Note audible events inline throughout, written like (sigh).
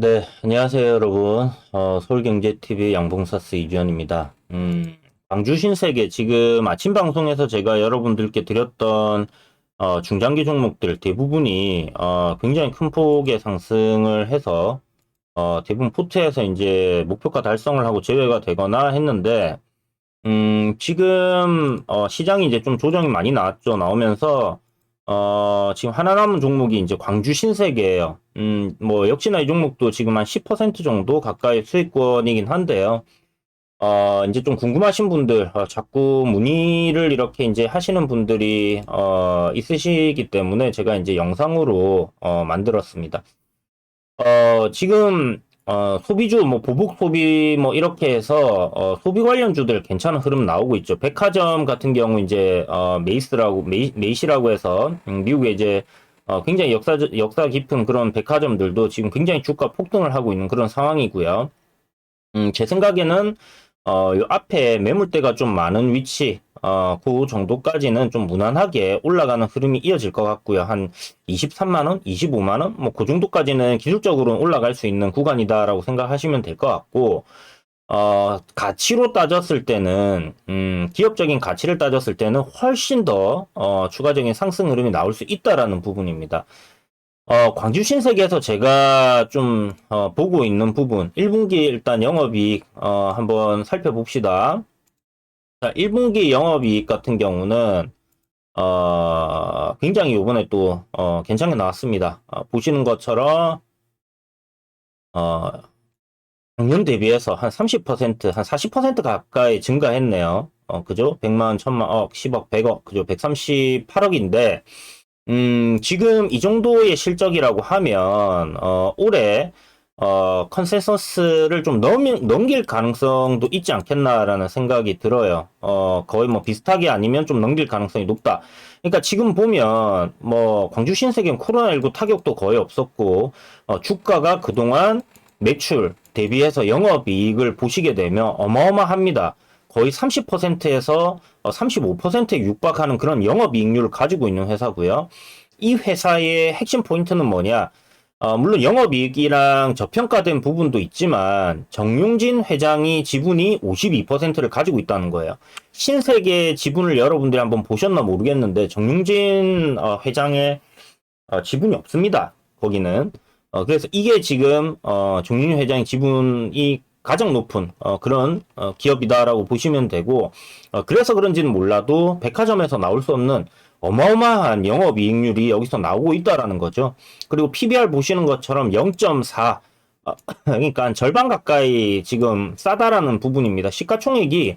네, 안녕하세요, 여러분. 어, 서울경제TV 양봉사스 이주연입니다. 음, 광주 신세계 지금 아침 방송에서 제가 여러분들께 드렸던 어, 중장기 종목들 대부분이 어, 굉장히 큰 폭의 상승을 해서 어, 대부분 포트에서 이제 목표가 달성을 하고 제외가 되거나 했는데 음, 지금 어, 시장이 이제 좀 조정이 많이 나왔죠. 나오면서 어, 지금 하나 남은 종목이 이제 광주 신세계예요. 음, 뭐 역시나 이 종목도 지금 한 10% 정도 가까이 수익권이긴 한데요. 어, 이제 좀 궁금하신 분들, 어, 자꾸 문의를 이렇게 이제 하시는 분들이, 어, 있으시기 때문에 제가 이제 영상으로, 어, 만들었습니다. 어, 지금, 어, 소비주, 뭐, 보복 소비, 뭐, 이렇게 해서, 어, 소비 관련주들 괜찮은 흐름 나오고 있죠. 백화점 같은 경우, 이제, 어, 메이스라고, 메이, 메이시라고 해서, 음, 미국에 이제, 어, 굉장히 역사, 역사 깊은 그런 백화점들도 지금 굉장히 주가 폭등을 하고 있는 그런 상황이고요. 음, 제 생각에는, 어, 요 앞에 매물대가 좀 많은 위치, 어, 그 정도까지는 좀 무난하게 올라가는 흐름이 이어질 것 같고요. 한 23만원, 25만원, 뭐, 그 정도까지는 기술적으로 올라갈 수 있는 구간이다라고 생각하시면 될 것 같고, 어, 가치로 따졌을 때는, 음, 기업적인 가치를 따졌을 때는 훨씬 더, 어, 추가적인 상승 흐름이 나올 수 있다라는 부분입니다. 어, 광주 신세계에서 제가 좀, 어, 보고 있는 부분, 1분기 일단 영업이익, 어, 한번 살펴봅시다. 자, 1분기 영업이익 같은 경우는, 어, 굉장히 요번에 또, 어, 괜찮게 나왔습니다. 어, 보시는 것처럼, 어, 작년 대비해서 한 30%, 한 40% 가까이 증가했네요. 어, 그죠? 100만, 1000만, 억, 10억, 100억, 그죠? 138억인데, 음, 지금 이 정도의 실적이라고 하면, 어, 올해, 어, 컨센서스를 좀 넘, 넘길 가능성도 있지 않겠나라는 생각이 들어요. 어, 거의 뭐 비슷하게 아니면 좀 넘길 가능성이 높다. 그러니까 지금 보면, 뭐, 광주 신세계는 코로나19 타격도 거의 없었고, 어, 주가가 그동안 매출 대비해서 영업이익을 보시게 되면 어마어마합니다. 거의 30%에서 35%에 육박하는 그런 영업이익률을 가지고 있는 회사고요. 이 회사의 핵심 포인트는 뭐냐? 어, 물론 영업이익이랑 저평가된 부분도 있지만 정용진 회장이 지분이 52%를 가지고 있다는 거예요. 신세계 지분을 여러분들이 한번 보셨나 모르겠는데 정용진 어, 회장의 어, 지분이 없습니다. 거기는. 어, 그래서 이게 지금 어, 정윤희 회장의 지분이 가장 높은 어, 그런 어, 기업이다라고 보시면 되고 어, 그래서 그런지는 몰라도 백화점에서 나올 수 없는 어마어마한 영업이익률이 여기서 나오고 있다라는 거죠. 그리고 PBR 보시는 것처럼 0.4 어, (laughs) 그러니까 절반 가까이 지금 싸다라는 부분입니다. 시가총액이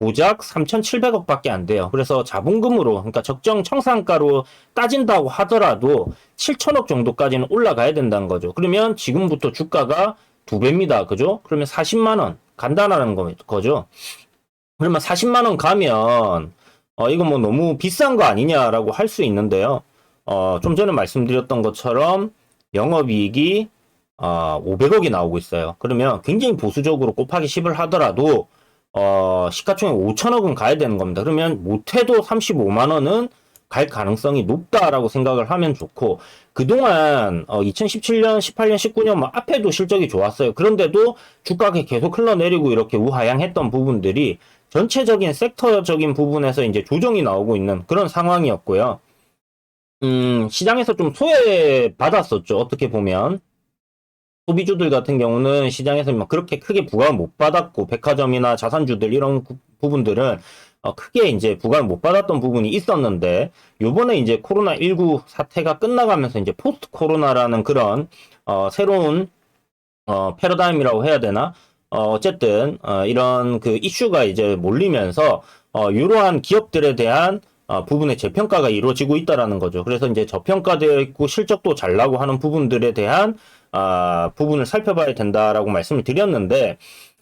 고작 3,700억밖에 안 돼요. 그래서 자본금으로, 그러니까 적정 청산가로 따진다고 하더라도 7천억 정도까지는 올라가야 된다는 거죠. 그러면 지금부터 주가가 두 배입니다. 그죠? 그러면 40만 원 간단하는 거, 거죠. 그러면 40만 원 가면 어 이거 뭐 너무 비싼 거 아니냐라고 할 수 있는데요. 어 좀 전에 말씀드렸던 것처럼 영업이익이 어 500억이 나오고 있어요. 그러면 굉장히 보수적으로 곱하기 10을 하더라도 어, 시가총액 5천억은 가야 되는 겁니다. 그러면 못해도 35만 원은 갈 가능성이 높다라고 생각을 하면 좋고 그동안 어, 2017년, 18년, 19년 뭐 앞에도 실적이 좋았어요. 그런데도 주가가 계속 흘러내리고 이렇게 우하향했던 부분들이 전체적인 섹터적인 부분에서 이제 조정이 나오고 있는 그런 상황이었고요. 음, 시장에서 좀 소외받았었죠. 어떻게 보면. 소비주들 같은 경우는 시장에서 막 그렇게 크게 부과를 못 받았고 백화점이나 자산주들 이런 구- 부분들은 어, 크게 이제 부과를 못 받았던 부분이 있었는데 요번에 이제 코로나 19 사태가 끝나가면서 이제 포스트 코로나라는 그런 어, 새로운 어, 패러다임이라고 해야 되나? 어, 어쨌든 어, 이런 그 이슈가 이제 몰리면서 어, 이러한 기업들에 대한 어, 부분의 재평가가 이루어지고 있다라는 거죠. 그래서 이제 저평가되어 있고 실적도 잘 나고 하는 부분들에 대한 아, 부분을 살펴봐야 된다라고 말씀을 드렸는데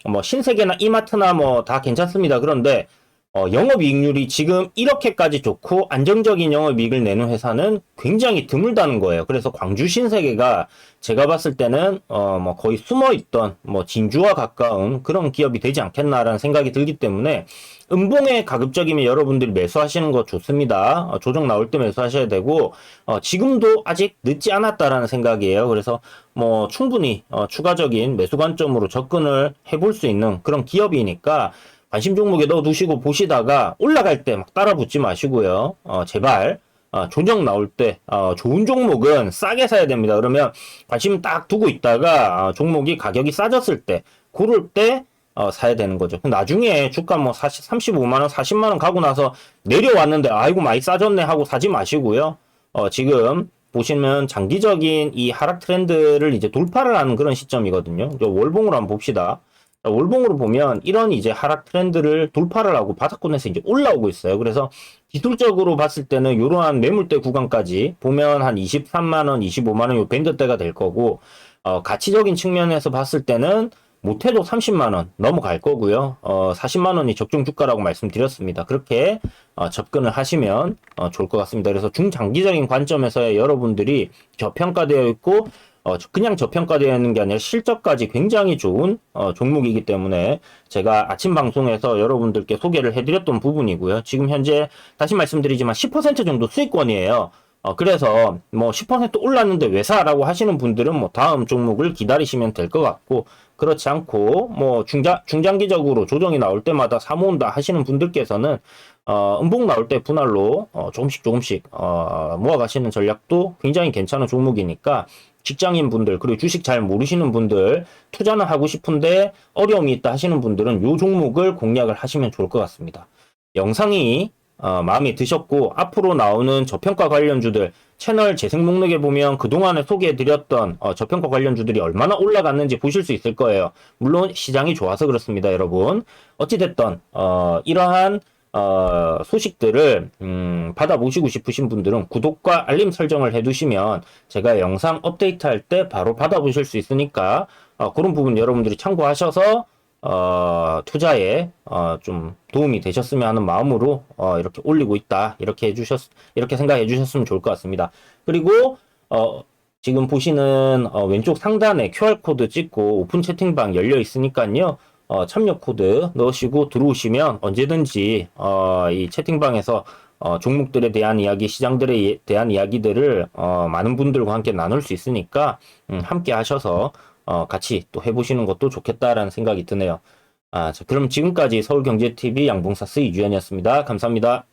뭐 신세계나 이마트나 뭐 다 괜찮습니다. 그런데 어, 영업이익률이 지금 이렇게까지 좋고 안정적인 영업이익을 내는 회사는 굉장히 드물다는 거예요. 그래서 광주 신세계가 제가 봤을 때는 어, 뭐 거의 숨어 있던 뭐 진주와 가까운 그런 기업이 되지 않겠나라는 생각이 들기 때문에 음봉에 가급적이면 여러분들이 매수하시는 거 좋습니다. 어, 조정 나올 때 매수하셔야 되고 어, 지금도 아직 늦지 않았다라는 생각이에요. 그래서 뭐 충분히 어, 추가적인 매수 관점으로 접근을 해볼 수 있는 그런 기업이니까 관심 종목에 넣어두시고 보시다가 올라갈 때 막 따라 붙지 마시고요. 어, 제발 어, 조정 나올 때 어, 좋은 종목은 싸게 사야 됩니다. 그러면 관심 딱 두고 있다가 어, 종목이 가격이 싸졌을 때 고를 때 어, 사야 되는 거죠. 나중에 주가 뭐 40, 35만 원, 40만 원 가고 나서 내려왔는데 아이고 많이 싸졌네 하고 사지 마시고요. 어, 지금 보시면 장기적인 이 하락 트렌드를 이제 돌파를 하는 그런 시점이거든요. 저 월봉으로 한번 봅시다. 자, 월봉으로 보면 이런 이제 하락 트렌드를 돌파를 하고 바닥권에서 이제 올라오고 있어요. 그래서 기술적으로 봤을 때는 이러한 매물대 구간까지 보면 한 23만 원, 25만 원 요 밴드대가 될 거고 어, 가치적인 측면에서 봤을 때는 못해도 30만 원 넘어갈 거고요. 어, 40만 원이 적정 주가라고 말씀드렸습니다. 그렇게 어, 접근을 하시면 어, 좋을 것 같습니다. 그래서 중장기적인 관점에서 여러분들이 저평가되어 있고 어, 그냥 저평가되어 있는 게 아니라 실적까지 굉장히 좋은 어, 종목이기 때문에 제가 아침 방송에서 여러분들께 소개를 해드렸던 부분이고요. 지금 현재 다시 말씀드리지만 10% 정도 수익권이에요. 어, 그래서 뭐 10% 올랐는데 왜 사라고 하시는 분들은 뭐 다음 종목을 기다리시면 될 것 같고 그렇지 않고 뭐 중장 중장기적으로 조정이 나올 때마다 사모은다 하시는 분들께서는 어, 음봉 나올 때 분할로 어, 조금씩 조금씩 어, 모아가시는 전략도 굉장히 괜찮은 종목이니까 직장인 분들 그리고 주식 잘 모르시는 분들 투자는 하고 싶은데 어려움이 있다 하시는 분들은 요 종목을 공략을 하시면 좋을 것 같습니다. 영상이 어, 마음에 드셨고 앞으로 나오는 저평가 관련주들 채널 재생 목록에 보면 그동안에 소개해드렸던 어, 저평가 관련주들이 얼마나 올라갔는지 보실 수 있을 거예요. 물론 시장이 좋아서 그렇습니다, 여러분. 어찌됐던 어, 이러한 어, 소식들을 음, 받아보시고 싶으신 분들은 구독과 알림 설정을 해두시면 제가 영상 업데이트할 때 바로 받아보실 수 있으니까 어, 그런 부분 여러분들이 참고하셔서 어, 투자에 어, 좀 도움이 되셨으면 하는 마음으로 어, 이렇게 올리고 있다 이렇게 해주셨 이렇게 생각해 주셨으면 좋을 것 같습니다. 그리고 어, 지금 보시는 어, 왼쪽 상단에 QR 코드 찍고 오픈 채팅방 열려 있으니까요. 어, 참여 코드 넣으시고 들어오시면 언제든지 어, 이 채팅방에서 어, 종목들에 대한 이야기, 시장들에 예- 대한 이야기들을 어, 많은 분들과 함께 나눌 수 있으니까 음, 함께 하셔서 어, 같이 또 해보시는 것도 좋겠다라는 생각이 드네요. 아, 자, 그럼 지금까지 서울경제TV 양봉사스 이주연이었습니다. 감사합니다.